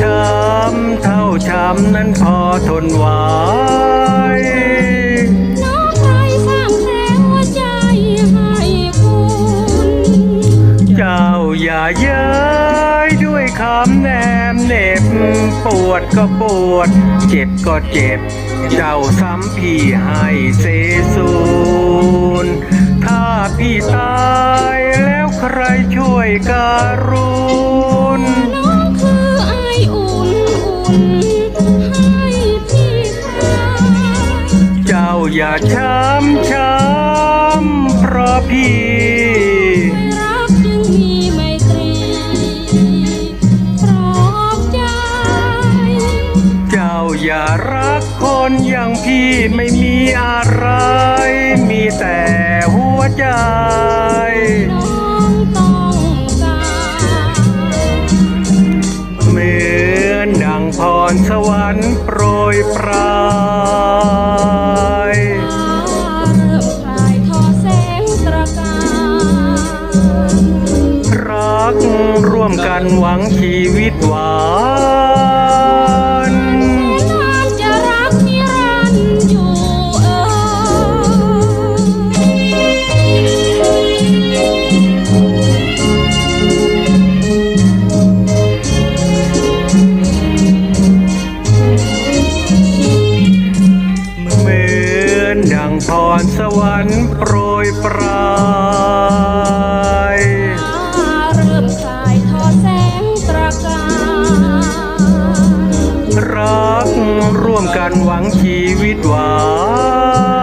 ช้ำเท่าช้ำนั้นพอทนไหวน้องใครสร้างแผลหัวใจให้คุณ เจ้าอย่าเย้ยด้วยคำแนมเหน็บ ปวดก็ปวด เจ็บก็เจ็บ เจ้าซ้ำพี่ให้เสสูนถ้าพี่ตายแล้วใครช่วยการุ อย่าช้ำช้ำเพราะพี่รักจึงมีไมตรีปลอบใจ เจ้าอย่ารักคนอย่างพี่ไม่มีอะไร มีแต่หัวใจน้องต้องการเหมือนดังพรสวรรค์โปรยปล วมกันหวังชีวิตหวานนานจะรักนิรันดร์อยู่เอ่ยเหมือนดังพรสวรรค์โปรยปลา ร่วมกันหวังชีวิตหวาน